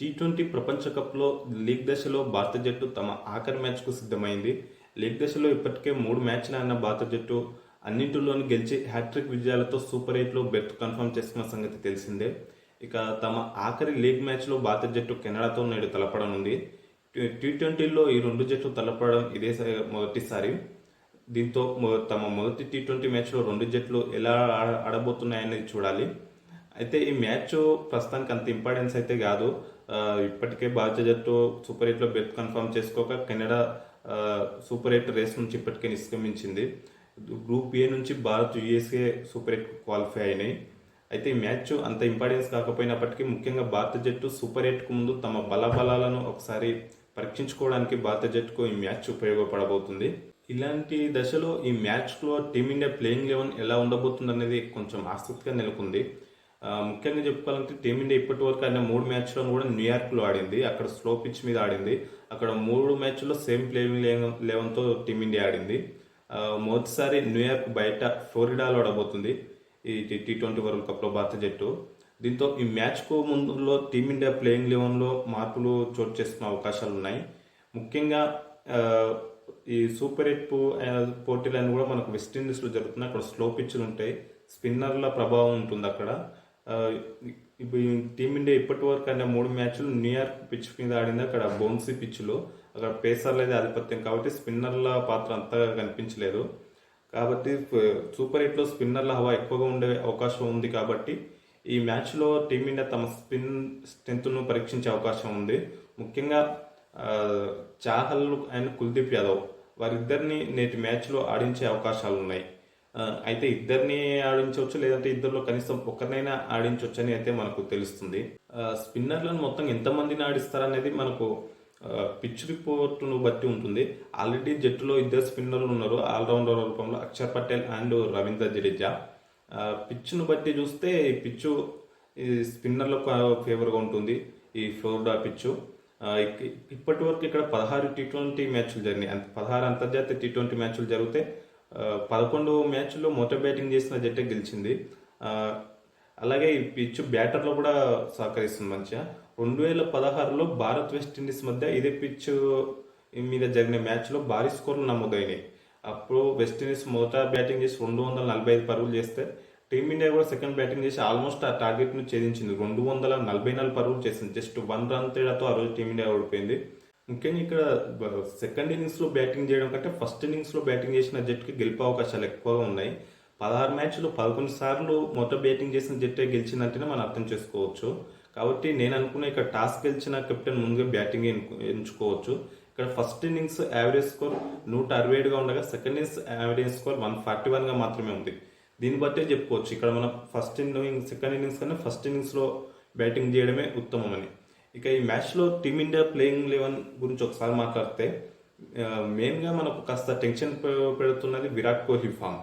T twenty ప్రపంచ కప్లో league దశలో భారత జట్టు తమ ఆఖరి మ్యాచ్కు సిద్ధమైంది. లీగ్ దశలో ఇప్పటికే మూడు మ్యాచ్లు ఆడిన భారత జట్టు అన్నింటిలోనూ గెలిచి హ్యాట్రిక్ విజయాలతో సూపర్ ఎయిట్లో బెర్త్ కన్ఫర్మ్ చేసుకున్న సంగతి తెలిసిందే. ఇక తమ ఆఖరి లీగ్ మ్యాచ్లో భారత జట్టు కెనడాతో నేడు తలపడనుంది. టీ- ట్వంటీలో ఈ రెండు జట్లు తలపడడం ఇదే మొదటిసారి. దీంతో తమ మొదటి టీ ట్వంటీ మ్యాచ్లో రెండు జట్లు ఎలా ఆడ- ఆడబోతున్నాయనేది చూడాలి. అయితే ఈ మ్యాచ్ ప్రస్తుతానికి అంత ఇంపార్టెన్స్ అయితే కాదు. ఇప్పటికే భారత జట్టు సూపర్ ఎయిట్లో బెత్ కన్ఫర్మ్ చేసుకోక కెనడా సూపర్ ఎయిట్ రేస్ నుంచి ఇప్పటికే నిష్క్రమించింది. గ్రూప్ ఏ నుంచి Bharat USA super eight qualify అయినాయి. అయితే ఈ మ్యాచ్ అంత ఇంపార్టెన్స్ కాకపోయినప్పటికీ ముఖ్యంగా భారత జట్టు సూపర్ ఎయిట్కు ముందు తమ బలబలాలను ఒకసారి పరీక్షించుకోవడానికి భారత జట్టుకు ఈ మ్యాచ్ ఉపయోగపడబోతుంది. ఇలాంటి దశలో ఈ మ్యాచ్లో టీమిండియా ప్లేయింగ్ లెవెన్ ఎలా ఉండబోతుంది అనేది కొంచెం ఆసక్తిగా నెలకొంది. ముఖ్యంగా చెప్పుకోవాలంటే టీమిండియా ఇప్పటి వరకు ఆడిన మూడు మ్యాచ్లను కూడా న్యూయార్క్లో ఆడింది. అక్కడ స్లో పిచ్ మీద ఆడింది. అక్కడ మూడు మ్యాచ్లో సేమ్ ప్లేయింగ్ లెవెన్తో టీమిండియా ఆడింది. మొదటిసారి న్యూయార్క్ బయట ఫ్లోరిడాలో ఆడబోతుంది. ఈ టీ ట్వంటీ వరల్డ్ కప్లో భారత జట్టు. దీంతో ఈ మ్యాచ్కు ముందులో టీమిండియా ప్లేయింగ్ లెవెన్లో మార్పులు చోటు చేసుకునే అవకాశాలు ఉన్నాయి. ముఖ్యంగా ఈ సూపర్ ఎయిట్ పోటీలు అని కూడా మనకు వెస్టిండీస్లో జరుగుతున్నాయి. అక్కడ స్లో పిచ్లు ఉంటాయి. స్పిన్నర్ల ప్రభావం ఉంటుంది అక్కడ. ఇప్పుడు టీమిండియా ఇప్పటి వరకు అనే మూడు మ్యాచ్లు న్యూయార్క్ పిచ్ మీద ఆడింది. అక్కడ బౌన్సీ పిచ్లో. అక్కడ పేసర్లది ఆధిపత్యం. కాబట్టి స్పిన్నర్ల పాత్ర అంతగా కనిపించలేదు. కాబట్టి సూపర్ ఎయిట్లో స్పిన్నర్ల హవా ఎక్కువగా ఉండే అవకాశం ఉంది కాబట్టి ఈ మ్యాచ్లో టీమిండియా తమ స్పిన్ స్ట్రెంత్ను పరీక్షించే అవకాశం ఉంది. ముఖ్యంగా చాహల్ అండ్ కుల్దీప్ యాదవ్. వారిద్దరిని నేటి మ్యాచ్లో ఆడించే అవకాశాలు ఉన్నాయి అయితే ఇద్దరిని ఆడించవచ్చు లేదంటే ఇద్దరిలో కనీసం ఒకరినైనా ఆడించవచ్చు అని అయితే మనకు తెలుస్తుంది. స్పిన్నర్లను మొత్తం ఎంతమందిని ఆడిస్తారనేది మనకు పిచ్ రిపోర్టును బట్టి ఉంటుంది. ఆల్రెడీ జట్టులో ఇద్దరు స్పిన్నర్లు ఉన్నారు ఆల్రౌండర్ రూపంలో అక్షర్ పటేల్ అండ్ రవీంద్ర జడేజా. పిచ్ను బట్టి చూస్తే ఈ పిచ్చు ఈ స్పిన్నర్లకు ఫేవర్గా ఉంటుంది. ఈ ఫ్లోరిడా పిచ్చు ఇప్పటి వరకు ఇక్కడ పదహారు టీ ట్వంటీ మ్యాచ్లు జరిగినాయి. పదహారు అంతర్జాతీయ టీ ట్వంటీ మ్యాచ్లు జరిగితే పదకొండు మ్యాచ్లో మొదట బ్యాటింగ్ చేసిన జట్టే గెలిచింది. అలాగే ఈ పిచ్ బ్యాటర్లో కూడా సహకరిస్తుంది మంచిగా. రెండు వేల పదహారులో భారత్ వెస్టిండీస్ మధ్య ఇదే పిచ్ మీద జరిగిన మ్యాచ్లో భారీ స్కోర్లు నమోదైనాయి. అప్పుడు వెస్టిండీస్ మొదట బ్యాటింగ్ చేసి రెండు వందల నలభై ఐదు పరుగులు చేస్తే టీమిండియా కూడా సెకండ్ బ్యాటింగ్ చేసి ఆల్మోస్ట్ ఆ టార్గెట్ను ఛేదించింది. రెండు వందల నలభై నాలుగు పరుగులు చేసింది. జస్ట్ వన్ రన్ తేడాతో ఆ రోజు టీమిండియా ఓడిపోయింది. ముఖ్యంగా ఇక్కడ సెకండ్ ఇన్నింగ్స్లో బ్యాటింగ్ చేయడం కంటే ఫస్ట్ ఇన్నింగ్స్లో బ్యాటింగ్ చేసిన జట్టుకి గెలిపే అవకాశాలు ఎక్కువగా ఉన్నాయి. పదహారు మ్యాచ్లు పదకొండు సార్లు మొదట బ్యాటింగ్ చేసిన జట్టే గెలిచిందంటేనే మనం అర్థం చేసుకోవచ్చు. కాబట్టి నేను అనుకున్న ఇక్కడ టాస్ గెలిచిన కెప్టెన్ ముందుగా బ్యాటింగ్ ఎంచుకోవచ్చు. ఇక్కడ ఫస్ట్ ఇన్నింగ్స్ యావరేజ్ స్కోర్ నూట అరవై ఏడుగా ఉండగా second innings average score one forty వన్గా మాత్రమే ఉంది. దీన్ని బట్టే చెప్పుకోవచ్చు. ఇక్కడ మనం ఫస్ట్ ఇన్నింగ్ సెకండ్ ఇన్నింగ్స్ కన్నా ఫస్ట్ ఇన్నింగ్స్లో బ్యాటింగ్ చేయడమే ఉత్తమమని. ఇక ఈ మ్యాచ్లో టీమిండియా ప్లేయింగ్ లెవెన్ గురించి ఒకసారి మాట్లాడితే మెయిన్గా మనకు కాస్త టెన్షన్ పెడుతున్నది విరాట్ కోహ్లీ ఫామ్.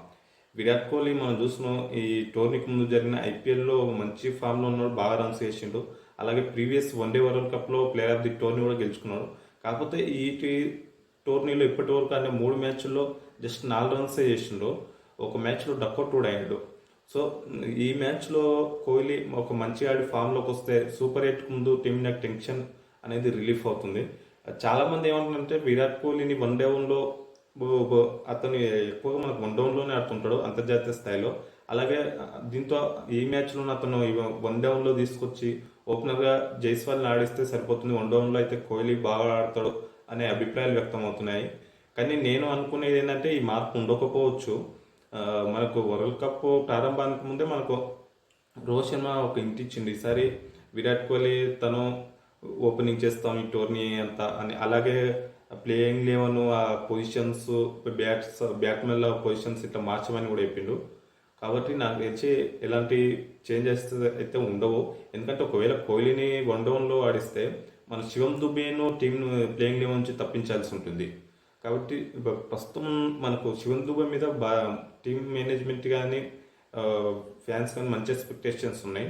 విరాట్ కోహ్లీ మనం చూస్తున్నాం ఈ టోర్నీకి ముందు జరిగిన ఐపీఎల్లో మంచి ఫామ్లో ఉన్నాడు బాగా రన్స్ చేసిండు అలాగే ప్రీవియస్ వన్డే వరల్డ్ కప్లో ప్లేయర్ ఆఫ్ ది టోర్నీ కూడా గెలుచుకున్నాడు. కాకపోతే ఈ టీ- టోర్నీలో ఇప్పటి వరకు అనే మూడు మ్యాచ్ల్లో జస్ట్ నాలుగు రన్సే చేసిండు. ఒక మ్యాచ్లో డక్అట్ కూడా అయ్యాడు. సో ఈ మ్యాచ్లో కోహ్లీ ఒక మంచి ఆడి ఫామ్లోకి వస్తే super eight team India tension tension అనేది రిలీఫ్ అవుతుంది. చాలా మంది ఏమంటారంటే విరాట్ కోహ్లీని వన్ డౌన్లో అతను ఎక్కువగా మనకు వన్ డౌన్లోనే ఆడుతుంటాడు అంతర్జాతీయ స్థాయిలో. అలాగే దీంతో ఈ మ్యాచ్లో అతను వన్ డౌన్లో తీసుకొచ్చి ఓపెనర్గా జైస్వాల్ని ఆడిస్తే సరిపోతుంది. వన్ డౌన్లో అయితే కోహ్లీ బాగా ఆడతాడు అనే అభిప్రాయాలు వ్యక్తం అవుతున్నాయి కానీ నేను అనుకునేది ఏంటంటే ఈ మార్పు ఉండకపోవచ్చు. మనకు వరల్డ్ కప్ ప్రారంభానికి ముందే మనకు రోహిత్ శర్మ ఒక ఇంటి ఇచ్చింది ఈసారి విరాట్ కోహ్లీ తను ఓపెనింగ్ చేస్తాం ఈ టోర్నీ అంతా అని. అలాగే ప్లేయింగ్ లెవెన్ ఆ పొజిషన్స్ బ్యాట్స్ బ్యాట్మెన్ల పొజిషన్స్ ఇట్లా మార్చమని కూడా చెప్పిండు. కాబట్టి నాకు తెలిసి ఎలాంటి చేంజెస్ అయితే ఉండవు. ఎందుకంటే ఒకవేళ కోహ్లీని వన్ డౌన్లో ఆడిస్తే మన శివం దుబేను టీంను ప్లేయింగ్ లెవెన్ నుంచి తప్పించాల్సి ఉంటుంది. కాబట్టి ప్రస్తుతం మనకు శివన్ దుబే మీద బా టీమ్ మేనేజ్మెంట్ కానీ ఫ్యాన్స్ కానీ మంచి ఎక్స్పెక్టేషన్స్ ఉన్నాయి.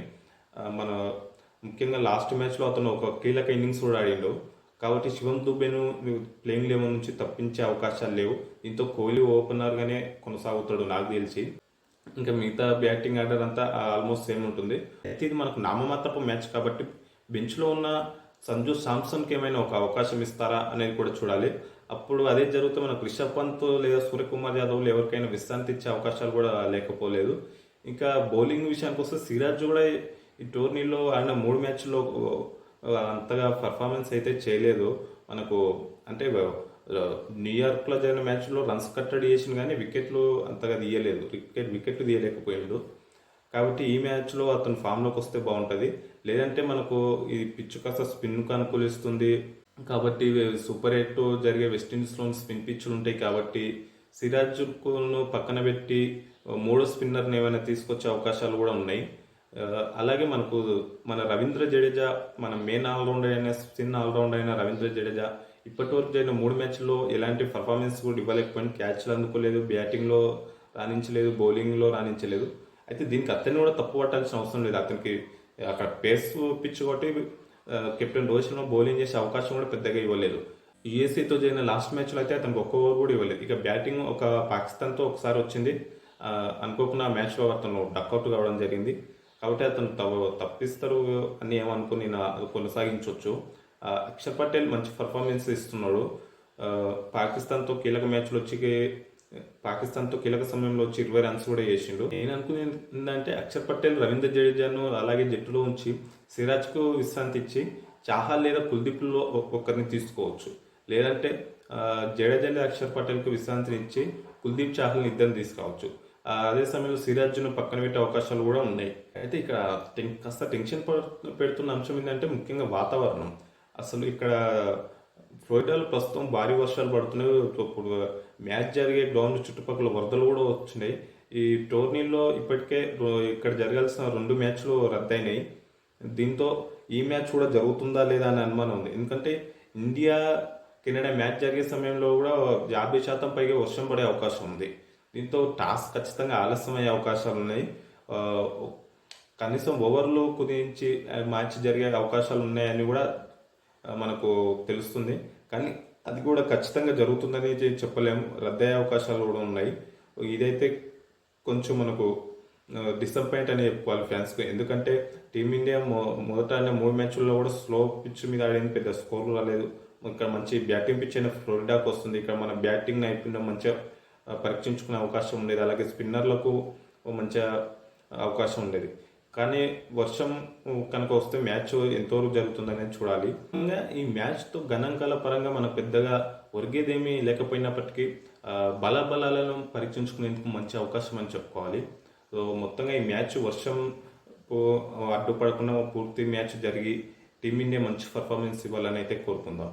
మన ముఖ్యంగా లాస్ట్ మ్యాచ్లో అతను ఒక కీలక ఇన్నింగ్స్ కూడా ఆడిండు. కాబట్టి శివన్ దుబేను ప్లేయింగ్ లెవెల్ నుంచి తప్పించే అవకాశాలు లేవు. దీంతో కోహ్లీ ఓపెనర్గానే కొనసాగుతాడు నాకు తెలిసి. ఇంకా మిగతా బ్యాటింగ్ ఆర్డర్ అంతా ఆల్మోస్ట్ సేమ్ ఉంటుంది. అయితే ఇది మనకు నామమాత్రపు మ్యాచ్ కాబట్టి బెంచ్లో ఉన్న సంజు సామ్సన్కి ఏమైనా ఒక అవకాశం ఇస్తారా అనేది కూడా చూడాలి. అప్పుడు అదే జరిగితే మనకు రిషబ్ పంత్ లేదా సూర్యకుమార్ యాదవ్లు ఎవరికైనా విశ్రాంతి ఇచ్చే అవకాశాలు కూడా లేకపోలేదు. ఇంకా బౌలింగ్ విషయానికి వస్తే సిరాజ్ కూడా ఈ టోర్నీలో ఆయన మూడు మ్యాచ్ల్లో అంతగా పర్ఫార్మెన్స్ అయితే చేయలేదు. మనకు అంటే న్యూయార్క్లో జరిగిన మ్యాచ్లో రన్స్ కట్టడి చేసిన కానీ వికెట్లు అంతగా తీయలేదు. వికెట్ వికెట్లు తీయలేకపోయాడు. కాబట్టి ఈ మ్యాచ్లో అతను ఫామ్లోకి వస్తే బాగుంటుంది. లేదంటే మనకు ఈ పిచ్ కాస్త స్పిన్కు అనుకూలిస్తుంది. కాబట్టి సూపర్ ఎయిట్ జరిగే వెస్టిండీస్లో స్పిన్ పిచ్లు ఉంటాయి కాబట్టి సిరాజ్ను పక్కన పెట్టి మూడో స్పిన్నర్ని ఏమైనా తీసుకొచ్చే అవకాశాలు కూడా ఉన్నాయి. అలాగే మనకు మన రవీంద్ర జడేజా మన మెయిన్ ఆల్రౌండర్ అయిన స్పిన్ ఆల్రౌండర్ అయిన రవీంద్ర జడేజా ఇప్పటి వరకు జరిగిన మూడు మ్యాచ్ల్లో ఎలాంటి పర్ఫార్మెన్స్ కూడా ఇవ్వలేకపోయింది క్యాచ్లు అందుకోలేదు బ్యాటింగ్లో రాణించలేదు బౌలింగ్లో రాణించలేదు. అయితే దీనికి అతన్ని కూడా తప్పు పట్టాల్సిన అవసరం లేదు. అతనికి అక్కడ పేస్ పిచ్ కొట్టి కెప్టెన్ రోహిత్ శర్మ బౌలింగ్ చేసే అవకాశం కూడా పెద్దగా ఇవ్వలేదు. యుఎస్ఏతో జరిగిన లాస్ట్ మ్యాచ్లో అయితే అతనికి ఒక్క ఓవర్ కూడా ఇవ్వలేదు. ఇక బ్యాటింగ్ ఒక పాకిస్తాన్తో ఒకసారి వచ్చింది. అనుకోకుండా మ్యాచ్లో అతను డక్అవుట్ కావడం జరిగింది. కాబట్టి అతను తప్పిస్తారు అని ఏమనుకుని నా కొనసాగించవచ్చు అక్షర్ పటేల్ మంచి పర్ఫార్మెన్స్ ఇస్తున్నాడు. పాకిస్తాన్తో కీలక మ్యాచ్లు వచ్చి పాకిస్తాన్తో కీలక సమయంలో వచ్చి ఇరవై రన్స్ కూడా చేసిండు నేను అనుకునేది ఏంటంటే అక్షర్ పటేల్ రవీంద్ర జడేజాను అలాగే జట్టులో ఉంచి సిరాజ్కు విశ్రాంతి ఇచ్చి చాహల్ లేదా కుల్దీప్లో ఒక్కరిని తీసుకోవచ్చు. లేదంటే జడేజా లేదా అక్షర్ పటేల్కు విశ్రాంతిని ఇచ్చి కుల్దీప్ చాహల్ని ఇద్దరిని తీసుకోవచ్చు. అదే సమయంలో సిరాజ్ను పక్కన పెట్టే అవకాశాలు కూడా ఉన్నాయి. అయితే ఇక్కడ టెన్- కాస్త టెన్షన్ పెడుతున్న అంశం ఏంటంటే ముఖ్యంగా వాతావరణం. అసలు ఇక్కడ ఫ్లోరిడాలో ప్రస్తుతం భారీ వర్షాలు పడుతున్నాయి. ఇప్పుడు మ్యాచ్ జరిగే గ్రౌండ్ చుట్టుపక్కల వరదలు కూడా వచ్చినాయి. ఈ టోర్నీలో ఇప్పటికే ఇక్కడ జరగాల్సిన రెండు మ్యాచ్లు రద్దయినాయి. దీంతో ఈ మ్యాచ్ కూడా జరుగుతుందా లేదా అనే అనుమానం ఉంది. ఎందుకంటే ఇండియా కెనడా మ్యాచ్ జరిగే సమయంలో కూడా యాభై శాతం పైగా వర్షం పడే అవకాశం ఉంది. దీంతో టాస్ ఖచ్చితంగా ఆలస్యం అయ్యే అవకాశాలు ఉన్నాయి. కనీసం ఓవర్లు కుదించి మ్యాచ్ జరిగే అవకాశాలు ఉన్నాయని కూడా మనకు తెలుస్తుంది. కానీ అది కూడా ఖచ్చితంగా జరుగుతుందని చెప్పలేము. రద్దయ్యే అవకాశాలు కూడా ఉన్నాయి. ఇదైతే కొంచెం మనకు డిసప్పాయింట్ అని చెప్పుకోవాలి ఫ్యాన్స్కి ఎందుకంటే టీమిండియా మొ మొదట ఆడిన మూడు మ్యాచ్ల్లో కూడా స్లో పిచ్ మీద ఆడింది పెద్ద స్కోర్ రాలేదు ఇక్కడ మంచి బ్యాటింగ్ పిచ్ అయిన ఫ్లోరిడాకి వస్తుంది. ఇక్కడ మన బ్యాటింగ్ నైపుణ్యం మంచిగా పరీక్షించుకునే అవకాశం ఉండేది. అలాగే స్పిన్నర్లకు మంచిగా అవకాశం ఉండేది. కానీ వర్షం కనుక వస్తే మ్యాచ్ ఎంతవరకు జరుగుతుందనేది చూడాలి. ఇంకా ఈ మ్యాచ్తో గణాంకాల పరంగా మనకు పెద్దగా ఒరిగేదేమీ లేకపోయినప్పటికీ ఆ, బలాబలాలను పరీక్షించుకునేందుకు మంచి అవకాశం అని చెప్పుకోవాలి. సో మొత్తంగా ఈ మ్యాచ్ వర్షం అడ్డుపడకుండా పూర్తి మ్యాచ్ జరిగి టీమిండియా మంచి పర్ఫార్మెన్స్ ఇవ్వాలని అయితే కోరుకుందాం.